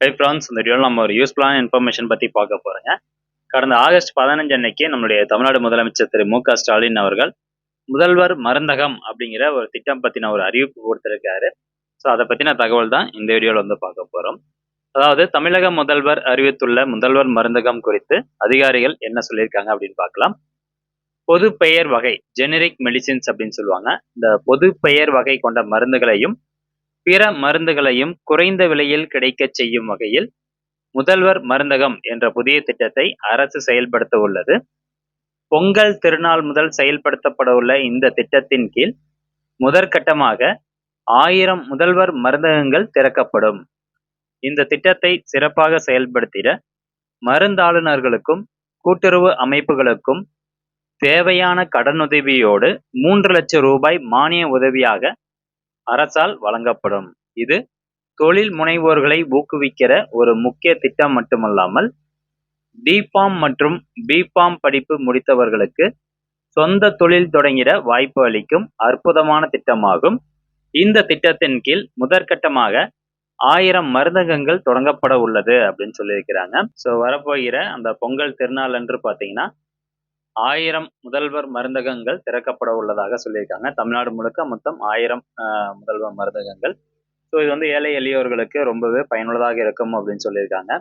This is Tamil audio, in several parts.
ஹை ஃப்ரான்ஸ் இந்த வீடியோவில் நம்ம ஒரு யூஸ்ஃபுல்லான இன்ஃபர்மேஷன் பற்றி பார்க்க போகிறோங்க கடந்த ஆகஸ்ட் பதினஞ்சு அன்னைக்கு நம்மளுடைய தமிழ்நாடு முதலமைச்சர் திரு மு க ஸ்டாலின் அவர்கள் முதல்வர் மருந்தகம் அப்படிங்கிற ஒரு திட்டம் பற்றின ஒரு அறிவிப்பு கொடுத்துருக்காரு. ஸோ அதை பற்றின தகவல் தான் இந்த வீடியோவில் வந்து பார்க்க போகிறோம் அதாவது தமிழக முதல்வர் அறிவித்துள்ள முதல்வர் மருந்தகம் குறித்து அதிகாரிகள் என்ன சொல்லியிருக்காங்க அப்படின்னு பார்க்கலாம். பொது பெயர் வகை ஜெனரிக் மெடிசின்ஸ் அப்படின்னு சொல்லுவாங்க. இந்த பொது பெயர் வகை கொண்ட மருந்துகளையும் பிற மருந்துகளையும் குறைந்த விலையில் கிடைக்கச் செய்யும் வகையில் முதல்வர் மருந்தகம் என்ற புதிய திட்டத்தை அரசு செயல்படுத்த உள்ளது. பொங்கல் திருநாள் முதல் செயல்படுத்தப்பட உள்ள இந்த திட்டத்தின் கீழ் முதற்கட்டமாக ஆயிரம் முதல்வர் மருந்தகங்கள் திறக்கப்படும். இந்த திட்டத்தை சிறப்பாக செயல்படுத்திட மருந்தாளுநர்களுக்கும் கூட்டுறவு அமைப்புகளுக்கும் தேவையான கடனுதவியோடு மூன்று லட்சம் ரூபாய் மானிய உதவியாக அரசால் வழங்கப்படும். இது தொழில் முனைவோர்களை ஊக்குவிக்கிற ஒரு முக்கிய திட்டம் மட்டுமல்லாமல் டிபாம் மற்றும் பிபாம் படிப்பு முடித்தவர்களுக்கு சொந்த தொழில் தொடங்கிட வாய்ப்பு அளிக்கும் அற்புதமான திட்டமாகும். இந்த திட்டத்தின் கீழ் முதற்கட்டமாக ஆயிரம் மருந்தகங்கள் தொடங்கப்பட உள்ளது அப்படின்னு சொல்லியிருக்கிறாங்க. ஸோ வரப்போகிற அந்த பொங்கல் திருநாள் அன்று பார்த்தீங்கன்னா ஆயிரம் முதல்வர் மருந்தகங்கள் திறக்கப்பட உள்ளதாக சொல்லியிருக்காங்க. தமிழ்நாடு முழுக்க மொத்தம் ஆயிரம் முதல்வர் மருந்தகங்கள். ஸோ இது வந்து ஏழை எளியவர்களுக்கு ரொம்பவே பயனுள்ளதாக இருக்கும் அப்படின்னு சொல்லியிருக்காங்க.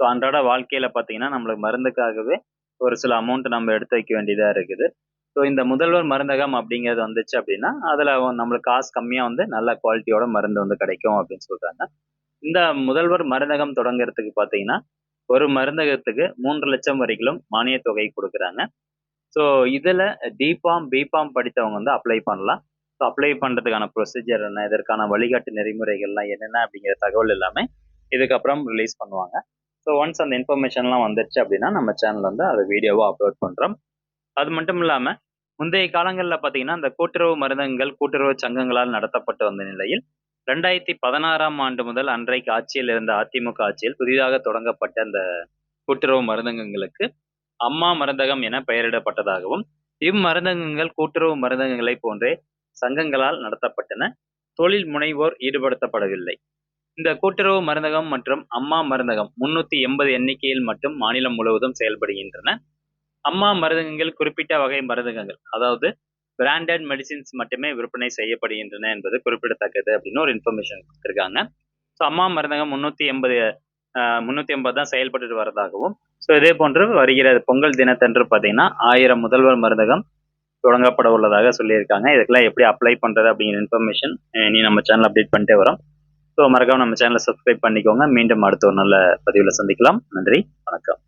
ஸோ அன்றாட வாழ்க்கையில் பார்த்தீங்கன்னா நம்மளுக்கு மருந்துக்காகவே ஒரு சில அமௌண்ட் நம்ம எடுத்து வைக்க வேண்டியதாக இருக்குது. ஸோ இந்த முதல்வர் மருந்தகம் அப்படிங்கிறது வந்துச்சு அப்படின்னா அதில் நம்மளுக்கு காசு கம்மியாக வந்து நல்ல குவாலிட்டியோட மருந்து வந்து கிடைக்கும் அப்படின்னு சொல்கிறாங்க இந்த முதல்வர் மருந்தகம் தொடங்குறதுக்கு பார்த்தீங்கன்னா ஒரு மருந்தகத்துக்கு மூன்று லட்சம் வரைக்கும் மானிய தொகை கொடுக்குறாங்க. ஸோ இதில் டிபாம் பிபாம் படித்தவங்க வந்து அப்ளை பண்ணலாம். ஸோ அப்ளை பண்ணுறதுக்கான ப்ரொசீஜர் என்ன? இதற்கான வழிகாட்டு நெறிமுறைகள்லாம் என்னென்ன அப்படிங்கிற தகவல் எல்லாமே இதுக்கப்புறம் ரிலீஸ் பண்ணுவாங்க. ஸோ ஒன்ஸ் அந்த இன்ஃபர்மேஷன்லாம் வந்துருச்சு அப்படின்னா நம்ம சேனல் வந்து அதை வீடியோவாக அப்லோட் பண்ணுறோம் அது மட்டும் இல்லாமல் முந்தைய காலங்களில் பார்த்தீங்கன்னா இந்த கூட்டுறவு மருந்தகங்கள் கூட்டுறவு சங்கங்களால் நடத்தப்பட்டு வந்த நிலையில் ரெண்டாயிரத்தி பதினாறாம் ஆண்டு முதல் அன்றைக்கு ஆட்சியில் இருந்த அதிமுக ஆட்சியில் புதிதாக தொடங்கப்பட்ட அந்த கூட்டுறவு மருந்தகங்களுக்கு அம்மா மருந்தகம் என பெயரிடப்பட்டதாகவும் இம்மருந்தகங்கள் கூட்டுறவு மருந்தகங்களை போன்றே சங்கங்களால் நடத்தப்பட்டன. தொழில் முனைவோர் ஈடுபடுத்தப்படவில்லை. இந்த கூட்டுறவு மருந்தகம் மற்றும் அம்மா மருந்தகம் முன்னூத்தி எண்பது எண்ணிக்கையில் மட்டும் மாநிலம் முழுவதும் செயல்படுகின்றன. அம்மா மருந்தகங்கள் குறிப்பிட்ட வகை மருந்தகங்கள் அதாவது பிராண்டட் மெடிசின்ஸ் மட்டுமே விற்பனை செய்யப்படுகின்றன என்பது குறிப்பிடத்தக்கது அப்படின்னு ஒரு இன்ஃபர்மேஷன் கொடுத்துருக்காங்க. ஸோ அம்மா மருந்தகம் முன்னூத்தி எண்பது முன்னூத்தி எண்பது தான் செயல்பட்டு வரதாகவும் ஸோ இதே போன்று வருகிற பொங்கல் தினத்தன்று பார்த்தீங்கன்னா ஆயிரம் முதல்வர் மருந்தகம் தொடங்கப்பட உள்ளதாக சொல்லியிருக்காங்க. இதுக்கெல்லாம் எப்படி அப்ளை பண்ணுறது அப்படிங்கிற இன்ஃபர்மேஷன் நீ நம்ம சேனல் அப்டேட் பண்ணிட்டே வரோம். ஸோ மறக்காம நம்ம சேனலை சப்ஸ்கிரைப் பண்ணிக்கோங்க. மீண்டும் அடுத்த ஒரு நல்ல பதிவில் சந்திக்கலாம். நன்றி வணக்கம்.